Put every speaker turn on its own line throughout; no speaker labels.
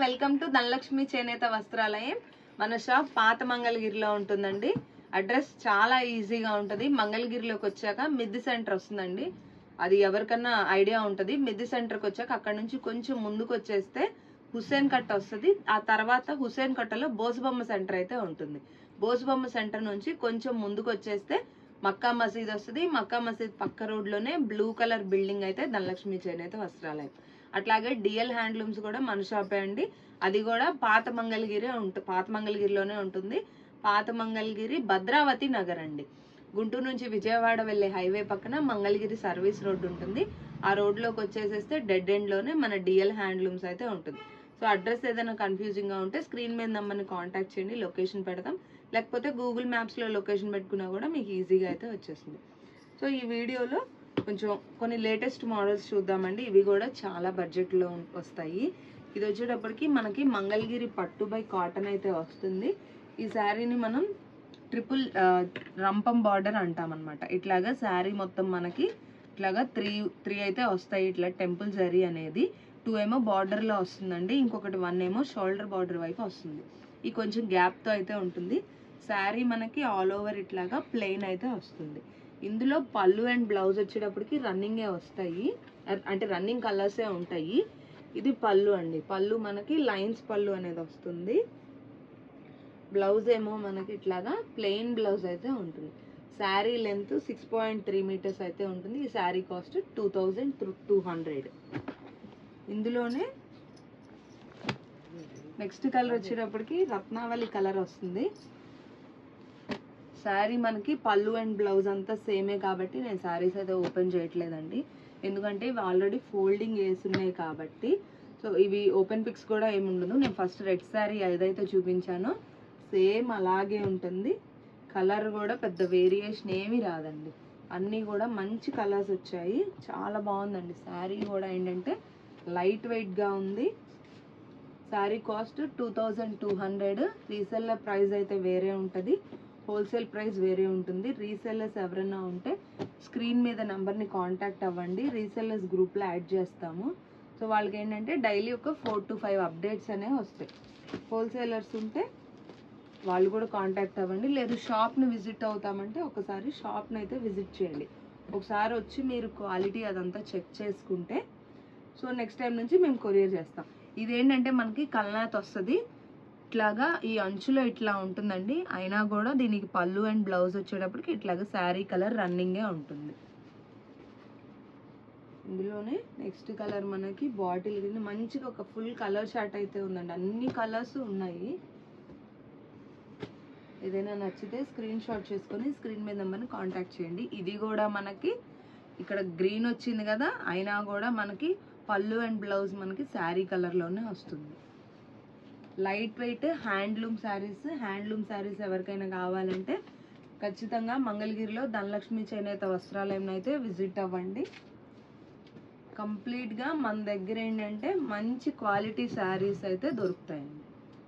Welcome to Dhanalakshmi చేనేత వస్త్రాలయం. మన shop పాత మంగళగిరిలో ఉంటుందండి. అడ్రస్ చాలా ఈజీగా ఉంటుంది. మంగళగిరిలోకి వచ్చాక మిద్ది సెంటర్ వస్తుందండి. అది ఎవరికన్నా ఐడియా ఉంటుంది. మిద్ది సెంటర్కి వచ్చాక అక్కడ నుంచి కొంచెం ముందుకు వచ్చేస్తే హుస్సేన్ కట్ట వస్తుంది. ఆ తర్వాత హుస్సేన్ కట్టలో బోసుబొమ్మ సెంటర్ అయితే ఉంటుంది. బోసుబొమ్మ సెంటర్ నుంచి కొంచెం ముందుకు వచ్చేస్తే మక్కా మసీద్ వస్తుంది. మక్కా మసీద్ పక్క రోడ్లోనే బ్లూ కలర్ బిల్డింగ్ అయితే ధనలక్ష్మి చేనేత వస్త్రాలయం. అట్లాగే డిఎల్ హ్యాండ్లూమ్స్ కూడా మన షాపే అండి. అది కూడా పాత మంగళగిరి ఉంటుంది పాత మంగళగిరిలోనే ఉంటుంది. పాత మంగళగిరి భద్రావతి నగర్ అండి. గుంటూరు నుంచి విజయవాడ వెళ్ళే హైవే పక్కన మంగళగిరి సర్వీస్ రోడ్డు ఉంటుంది. ఆ రోడ్లోకి వచ్చేసేస్తే డెడ్ ఎండ్లోనే మన డిఎల్ హ్యాండ్లూమ్స్ అయితే ఉంటుంది. సో అడ్రస్ ఏదైనా కన్ఫ్యూజింగ్గా ఉంటే స్క్రీన్ మీద నెంబర్ని కాంటాక్ట్ చేయండి లొకేషన్ పెడతాం. లేకపోతే గూగుల్ మ్యాప్స్లో లొకేషన్ పెట్టుకున్నా కూడా మీకు ఈజీగా అయితే వచ్చేస్తుంది. సో ఈ వీడియోలో కొంచెం కొన్ని లేటెస్ట్ మోడల్స్ చూద్దామండి. ఇవి కూడా చాలా బడ్జెట్లో వస్తాయి. ఇది వచ్చేటప్పటికి మనకి మంగళగిరి పట్టు బై కాటన్ అయితే వస్తుంది. ఈ శారీని మనం ట్రిపుల్ రంపం బార్డర్ అంటామన్నమాట. ఇట్లాగా శారీ మొత్తం మనకి ఇట్లాగా త్రీ త్రీ అయితే వస్తాయి. ఇట్లా టెంపుల్ జరీ అనేది. టూ ఏమో బార్డర్లో వస్తుందండి. ఇంకొకటి వన్ ఏమో షోల్డర్ బార్డర్ వైపు వస్తుంది. ఈ కొంచెం గ్యాప్తో అయితే ఉంటుంది. శారీ మనకి ఆల్ ఓవర్ ఇట్లాగా ప్లెయిన్ అయితే వస్తుంది. ఇందులో పళ్ళు అండ్ బ్లౌజ్ వచ్చేటప్పటికి రన్నింగే వస్తాయి. అంటే రన్నింగ్ కలర్సే ఉంటాయి. ఇది పళ్ళు అండి. పళ్ళు మనకి లైన్స్ పళ్ళు అనేది వస్తుంది. బ్లౌజ్ ఏమో మనకి ఇట్లాగా ప్లెయిన్ బ్లౌజ్ అయితే ఉంటుంది. Sari length six point three metres అయితే ఉంటుంది. ఈ sari cost two thousand two hundred. ఇందులోనే నెక్స్ట్ కలర్ వచ్చేటప్పటికి రత్నావళి కలర్ వస్తుంది. శారీ మనకి పళ్ళు అండ్ బ్లౌజ్ అంతా సేమే కాబట్టి నేను శారీస్ అయితే ఓపెన్ చేయట్లేదండి. ఎందుకంటే ఇవి ఆల్రెడీ ఫోల్డింగ్ వేసున్నాయి కాబట్టి. సో ఇవి ఓపెన్ పిక్స్ కూడా ఏమి ఉండదు. నేను ఫస్ట్ రెడ్ శారీ ఏదైతే చూపించానో. సేమ్ అలాగే ఉంటుంది. కలర్ కూడా పెద్ద వేరియేషన్ ఏమీ రాదండి. అన్నీ కూడా మంచి కలర్స్ వచ్చాయి. చాలా బాగుందండి. శారీ కూడా ఏంటంటే లైట్ వెయిట్గా ఉంది. Sari cost two thousand two hundred. Reseller price అయితే వేరే ఉంటుంది. హోల్సేల్ ప్రైస్ వేరే ఉంటుంది. రీసెల్లర్స్ ఎవరైనా ఉంటే స్క్రీన్ మీద నెంబర్ని కాంటాక్ట్ అవ్వండి. రీసెల్లర్స్ గ్రూప్లో యాడ్ చేస్తాము. సో వాళ్ళకి ఏంటంటే డైలీ ఒక ఫోర్ టు ఫైవ్ అప్డేట్స్ అనేవి వస్తాయి. హోల్సేలర్స్ ఉంటే వాళ్ళు కూడా కాంటాక్ట్ అవ్వండి. లేదు షాప్ని విజిట్ అవుతామంటే ఒకసారి షాప్ని అయితే విజిట్ చేయండి. ఒకసారి వచ్చి మీరు క్వాలిటీ అదంతా చెక్ చేసుకుంటే సో నెక్స్ట్ టైం నుంచి మేము కొరియర్ చేస్తాం. ఇదేంటంటే మనకి కల్నాథ్ వస్తుంది. ఇట్లాగా ఈ అంచులో ఇట్లా ఉంటుందండి. అయినా కూడా దీనికి పళ్ళు అండ్ బ్లౌజ్ వచ్చేటప్పటికి ఇట్లాగా శారీ కలర్ రన్నింగే ఉంటుంది. ఇందులోనే నెక్స్ట్ కలర్ మనకి బాటిల్ కింద మంచిగా ఒక ఫుల్ కలర్ షార్ట్ అయితే ఉందండి. అన్ని కలర్స్ ఉన్నాయి. ఏదైనా నచ్చితే స్క్రీన్ షాట్ చేసుకొని స్క్రీన్ మీద నెంబర్ని కాంటాక్ట్ చేయండి. ఇది కూడా మనకి ఇక్కడ గ్రీన్ వచ్చింది కదా అయినా కూడా మనకి పళ్ళు అండ్ బ్లౌజ్ మనకి శారీ కలర్లోనే వస్తుంది. Light weight handloom saris handloom saris ఎవరికైనా కావాలంటే ఖచ్చితంగా మంగళగిరిలో ధనలక్ష్మి చేనేత వస్త్రాలయం అయితే విజిట్ అవ్వండి. కంప్లీట్గా మన దగ్గర ఏంటంటే మంచి క్వాలిటీ శారీస్ అయితే దొరుకుతాయండి.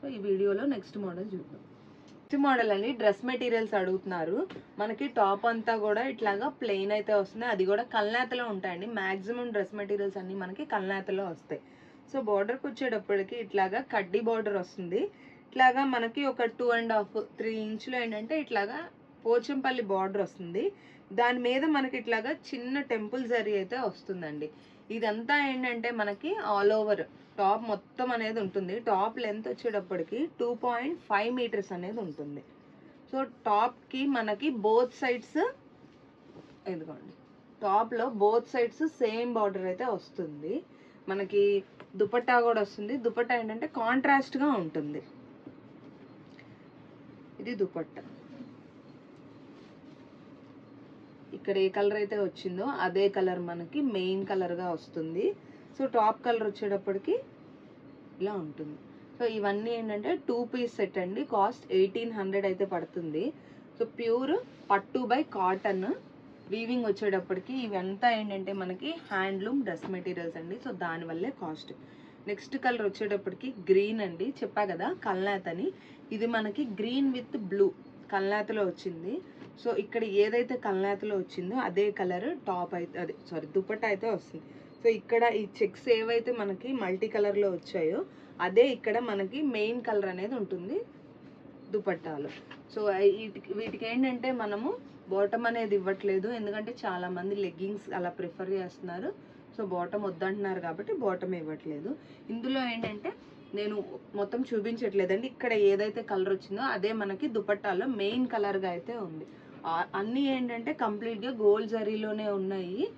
సో ఈ వీడియోలో నెక్స్ట్ మోడల్ చూద్దాం. నెక్స్ట్ మోడల్ అండి డ్రెస్ మెటీరియల్స్ అడుగుతున్నారు. మనకి టాప్ అంతా కూడా ఇట్లాగా ప్లెయిన్ అయితే వస్తుంది. అది కూడా కల్నేతలో ఉంటాయండి. మ్యాక్సిమం డ్రెస్ మెటీరియల్స్ అన్ని మనకి కల్నేతలో వస్తాయి. సో బార్డర్కి వచ్చేటప్పటికి ఇట్లాగా కడ్డీ బార్డర్ వస్తుంది. ఇట్లాగా మనకి ఒక టూ అండ్ హాఫ్ త్రీ ఇంచులు ఏంటంటే ఇట్లాగా పోచంపల్లి బార్డర్ వస్తుంది. దాని మీద మనకి ఇట్లాగా చిన్న టెంపుల్ జరీ అయితే వస్తుందండి. ఇదంతా ఏంటంటే మనకి ఆల్ ఓవర్ టాప్ మొత్తం అనేది ఉంటుంది. టాప్ లెంత్ వచ్చేటప్పటికి టూ పాయింట్ ఫైవ్ మీటర్స్ అనేది ఉంటుంది. సో టాప్కి మనకి బోత్ సైడ్స్ ఇదిగోండి. టాప్లో బోత్ సైడ్స్ సేమ్ బార్డర్ అయితే వస్తుంది. మనకి దుపట్టా కూడా వస్తుంది. దుపట్టా ఏంటంటే కాంట్రాస్ట్గా ఉంటుంది. ఇది దుపట్టా. ఇక్కడ ఏ కలర్ అయితే వచ్చిందో అదే కలర్ మనకి మెయిన్ కలర్గా వస్తుంది. సో టాప్ కలర్ వచ్చేటప్పటికి ఇలా ఉంటుంది. సో ఇవన్నీ ఏంటంటే టూ పీస్ సెట్ అండి. కాస్ట్ ఎయిటీన్ హండ్రెడ్ అయితే పడుతుంది. సో ప్యూర్ పట్టు బై కాటన్ వీవింగ్ వచ్చేటప్పటికి ఇవంతా ఏంటంటే మనకి హ్యాండ్లూమ్ డ్రెస్ మెటీరియల్స్ అండి. సో దానివల్లే కాస్ట్ నెక్స్ట్ కలర్ వచ్చేటప్పటికి గ్రీన్ అండి. చెప్పా కదా కల్నాథ్ అని. ఇది మనకి గ్రీన్ విత్ బ్లూ కల్నాథ్లో వచ్చింది. సో ఇక్కడ ఏదైతే కల్నాథ్లో వచ్చిందో అదే కలర్ టాప్ అయితే అదే సారీ దుపట్టా అయితే వస్తుంది. సో ఇక్కడ ఈ చెక్స్ ఏవైతే మనకి మల్టీ కలర్లో వచ్చాయో అదే ఇక్కడ మనకి మెయిన్ కలర్ అనేది ఉంటుంది. దుపట్టాలు. సో వీటికి వీటికి ఏంటంటే మనము బాటమ్ అనేది ఇవ్వట్లేదు. ఎందుకంటే చాలా మంది లెగ్గింగ్స్ అలా ప్రిఫర్ చేస్తున్నారు. సో బాటమ్ వద్దంటున్నారు కాబట్టి బాటమ్ ఇవ్వట్లేదు. ఇందులో ఏంటంటే నేను మొత్తం చూపించట్లేదండి. ఇక్కడ ఏదైతే కలర్ వచ్చిందో అదే మనకి దుపట్టాలో మెయిన్ కలర్గా అయితే ఉంది. అన్నీ ఏంటంటే కంప్లీట్గా గోల్డ్ జరీలోనే ఉన్నాయి.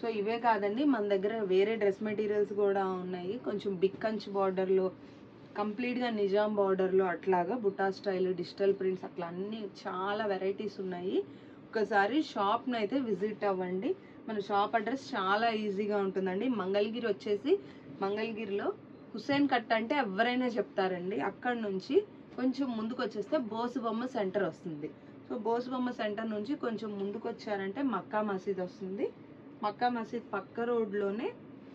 సో ఇవే కాదండి. మన దగ్గర వేరే డ్రెస్ మెటీరియల్స్ కూడా ఉన్నాయి. కొంచెం బిగ్ కంచ్ బార్డర్లో కంప్లీట్గా నిజాం బార్డర్లో అట్లాగా బుటా స్టైల్ డిజిటల్ ప్రింట్స్ అట్లా అన్ని చాలా వెరైటీస్ ఉన్నాయి. ఒకసారి షాప్ని అయితే విజిట్ అవ్వండి. మన షాప్ అడ్రస్ చాలా ఈజీగా ఉంటుందండి. మంగళగిరి వచ్చేసి మంగళగిరిలో హుసేన్ కట్ అంటే ఎవరైనా చెప్తారండి. అక్కడ నుంచి కొంచెం ముందుకు వచ్చేస్తే బోసుబొమ్మ సెంటర్ వస్తుంది. సో బోసుబొమ్మ సెంటర్ నుంచి కొంచెం ముందుకు వచ్చారంటే మక్కా మసీద్ వస్తుంది. మక్కా మసీద్ పక్క రోడ్లోనే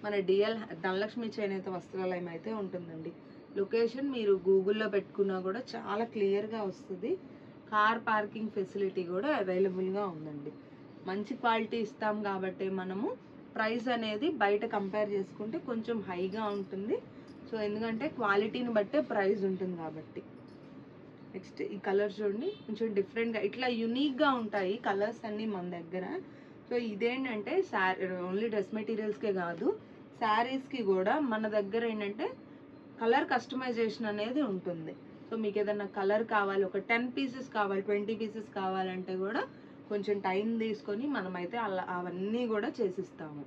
మన డిఎల్ ధనలక్ష్మి చేనేత వస్త్రాలయం అయితే ఉంటుందండి. లొకేషన్ మీరు గూగుల్లో పెట్టుకున్నా కూడా చాలా క్లియర్గా వస్తుంది. కార్ పార్కింగ్ ఫెసిలిటీ కూడా అవైలబుల్గా ఉందండి. మంచి క్వాలిటీ ఇస్తాం కాబట్టి మనము ప్రైస్ అనేది బయట కంపేర్ చేసుకుంటే కొంచెం హైగా ఉంటుంది. సో ఎందుకంటే క్వాలిటీని బట్టే ప్రైస్ ఉంటుంది కాబట్టి. నెక్స్ట్ ఈ కలర్ చూడండి. కొంచెం డిఫరెంట్గా ఇట్లా యునిక్గా ఉంటాయి కలర్స్ అన్నీ మన దగ్గర. సో ఇదేంటంటే శారీ ఓన్లీ డ్రెస్ మెటీరియల్స్కే కాదు. శారీస్కి కూడా మన దగ్గర ఏంటంటే కలర్ కస్టమైజేషన్ అనేది ఉంటుంది. సో మీకు ఏదైనా కలర్ కావాలి ఒక టెన్ పీసెస్ కావాలి ట్వంటీ పీసెస్ కావాలంటే కూడా కొంచెం టైం తీసుకొని మనమైతే అలా అవన్నీ కూడా చేసిస్తాము.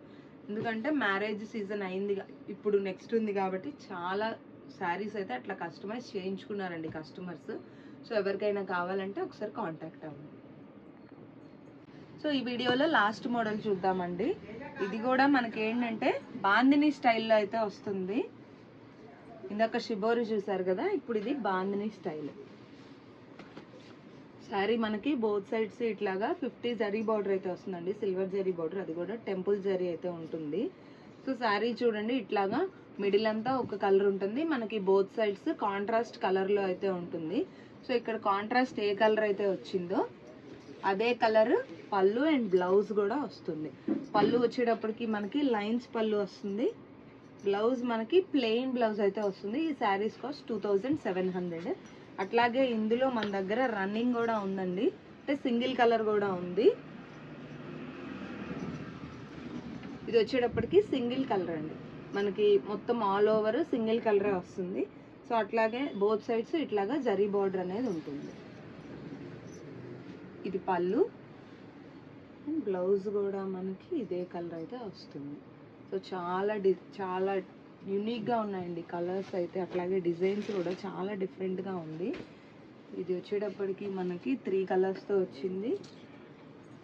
ఎందుకంటే మ్యారేజ్ సీజన్ అయింది ఇప్పుడు నెక్స్ట్ ఉంది కాబట్టి చాలా శారీస్ అయితే అట్లా కస్టమైజ్ చేయించుకున్నారండి కస్టమర్స్. సో ఎవరికైనా కావాలంటే ఒకసారి కాంటాక్ట్ అవ్వండి. సో ఈ వీడియోలో లాస్ట్ మోడల్ చూద్దామండి. ఇది కూడా మనకి ఏంటంటే బాందిని స్టైల్లో అయితే వస్తుంది. ఇందాక షిబోరి చూసారు కదా ఇప్పుడు ఇది బాందిని స్టైల్. శారీ మనకి బోత్ సైడ్స్ ఇట్లాగా ఫిఫ్టీ జరీ బార్డర్ అయితే వస్తుందండి. సిల్వర్ జరీ బార్డర్ అది కూడా టెంపుల్ జరీ అయితే ఉంటుంది. సో శారీ చూడండి ఇట్లాగా మిడిల్ అంతా ఒక కలర్ ఉంటుంది. మనకి బోత్ సైడ్స్ కాంట్రాస్ట్ కలర్లో అయితే ఉంటుంది. సో ఇక్కడ కాంట్రాస్ట్ ఏ కలర్ అయితే వచ్చిందో అదే కలర్ పళ్ళు అండ్ బ్లౌజ్ కూడా వస్తుంది. పళ్ళు వచ్చేటప్పటికి మనకి లైన్స్ పళ్ళు వస్తుంది. బ్లౌజ్ మనకి ప్లెయిన్ బ్లౌజ్ అయితే వస్తుంది. ఈ saris cost two thousand seven hundred. అట్లాగే ఇందులో మన దగ్గర రన్నింగ్ కూడా ఉందండి. అంటే సింగిల్ కలర్ కూడా ఉంది. ఇది వచ్చేటప్పటికి సింగిల్ కలర్ అండి. మనకి మొత్తం ఆల్ ఓవర్ సింగిల్ కలరే వస్తుంది. సో అట్లాగే బోత్ సైడ్స్ ఇట్లాగా జరీ బార్డర్ అనేది ఉంటుంది. ఇది పళ్ళు. బ్లౌజ్ కూడా మనకి ఇదే కలర్ అయితే వస్తుంది. సో చాలా డి చాలా యూనిక్గా ఉన్నాయండి కలర్స్ అయితే. అట్లాగే డిజైన్స్ కూడా చాలా డిఫరెంట్గా ఉంది. ఇది వచ్చేటప్పటికి మనకి త్రీ కలర్స్తో వచ్చింది.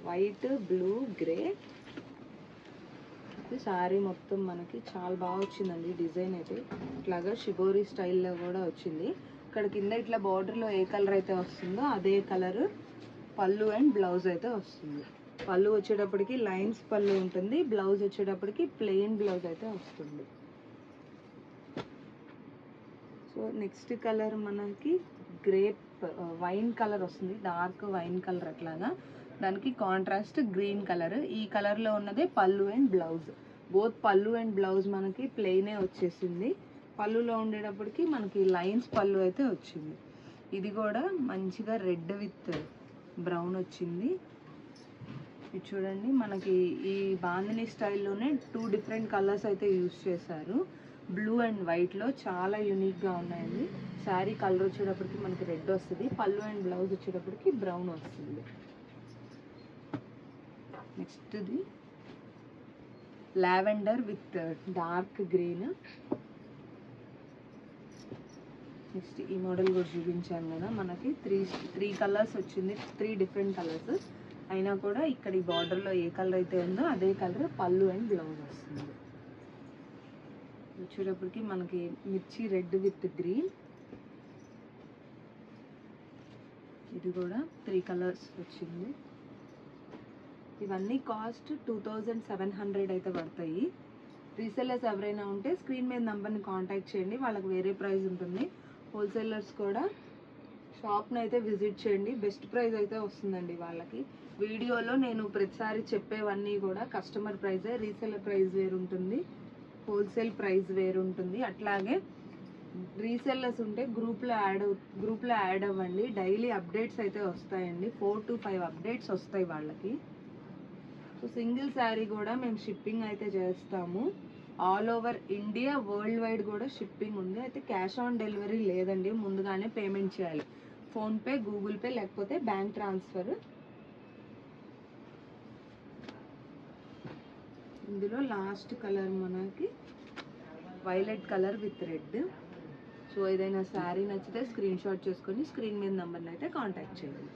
వైట్ బ్లూ గ్రే శారీ మొత్తం మనకి చాలా బాగా వచ్చిందండి డిజైన్ అయితే. ఇట్లాగా షిబోరీ స్టైల్లో కూడా వచ్చింది. ఇక్కడ కింద ఇట్లా బార్డర్లో ఏ కలర్ అయితే వస్తుందో అదే కలర్ పళ్ళు అండ్ బ్లౌజ్ అయితే వస్తుంది. పళ్ళు వచ్చేటప్పటికి లైన్స్ పళ్ళు ఉంటుంది బ్లౌజ్ వచ్చేటప్పటికి ప్లెయిన్ బ్లౌజ్ అయితే వస్తుంది. సో నెక్స్ట్ కలర్ మనకి గ్రేప్ వైన్ కలర్ వస్తుంది డార్క్ వైన్ కలర్ అట్లాగా. దానికి కాంట్రాస్ట్ గ్రీన్ కలర్. ఈ కలర్లో ఉన్నదే పళ్ళు అండ్ బ్లౌజ్. బోత్ పళ్ళు అండ్ బ్లౌజ్ మనకి ప్లెయినే వచ్చేసింది. పళ్ళులో ఉండేటప్పటికి మనకి లైన్స్ పళ్ళు అయితే వచ్చింది. ఇది కూడా మంచిగా రెడ్ విత్ బ్రౌన్ వచ్చింది. ఇది చూడండి. మనకి ఈ బాందిని స్టైల్లోనే టూ డిఫరెంట్ కలర్స్ అయితే యూస్ చేశారు. బ్లూ అండ్ వైట్లో చాలా యూనిక్గా ఉన్నాయండి. శారీ కలర్ వచ్చేటప్పటికి మనకి రెడ్ వస్తుంది. పళ్ళు అండ్ బ్లౌజ్ వచ్చేటప్పటికి బ్రౌన్ వస్తుంది. నెక్స్ట్ది lavender with dark green next ఈ మోడల్ కూడా చూపించాను కదా. మనకి త్రీ త్రీ కలర్స్ వచ్చింది. త్రీ డిఫరెంట్ కలర్స్ అయినా కూడా ఇక్కడ ఈ బార్డర్లో ఏ కలర్ అయితే ఉందో అదే కలర్ పళ్ళు అండ్ బ్లౌజ్ వస్తుంది. వచ్చేటప్పటికి మనకి మిర్చి రెడ్ విత్ గ్రీన్. ఇది కూడా త్రీ కలర్స్ వచ్చింది. ఇవన్నీ cost two thousand seven hundred అయితే పడతాయి. రీసెల్లర్స్ ఎవరైనా ఉంటే స్క్రీన్ మీద నెంబర్ని కాంటాక్ట్ చేయండి. వాళ్ళకి వేరే ప్రైస్ ఉంటుంది. హోల్సేలర్స్ కూడా షాప్ని అయితే విజిట్ చేయండి. బెస్ట్ ప్రైస్ అయితే వస్తుందండి వాళ్ళకి. వీడియోలో నేను ప్రతిసారి చెప్పేవన్నీ కూడా కస్టమర్ ప్రైజే రీసెలర్ ప్రైస్ వేరు ఉంటుంది హోల్సేల్ ప్రైస్ వేరు ఉంటుంది అట్లాగే రీసెల్లర్స్ ఉంటే గ్రూప్లో యాడ్ గ్రూప్లో యాడ్ అవ్వండి. డైలీ అప్డేట్స్ అయితే వస్తాయండి. ఫోర్ టు ఫైవ్ అప్డేట్స్ వస్తాయి వాళ్ళకి. సో సింగిల్ శారీ కూడా మేము షిప్పింగ్ అయితే చేస్తాము. All over India world wide కూడా షిప్పింగ్ ఉంది. అయితే క్యాష్ ఆన్ డెలివరీ లేదండి. ముందుగానే పేమెంట్ చేయాలి. ఫోన్పే గూగుల్ పే లేకపోతే బ్యాంక్ ట్రాన్స్ఫర్ ఇందులో లాస్ట్ కలర్ మనకి violet colour with red so ఏదైనా శారీ నచ్చితే స్క్రీన్ షాట్ చేసుకొని స్క్రీన్ మీద నెంబర్ని అయితే కాంటాక్ట్ చేయండి.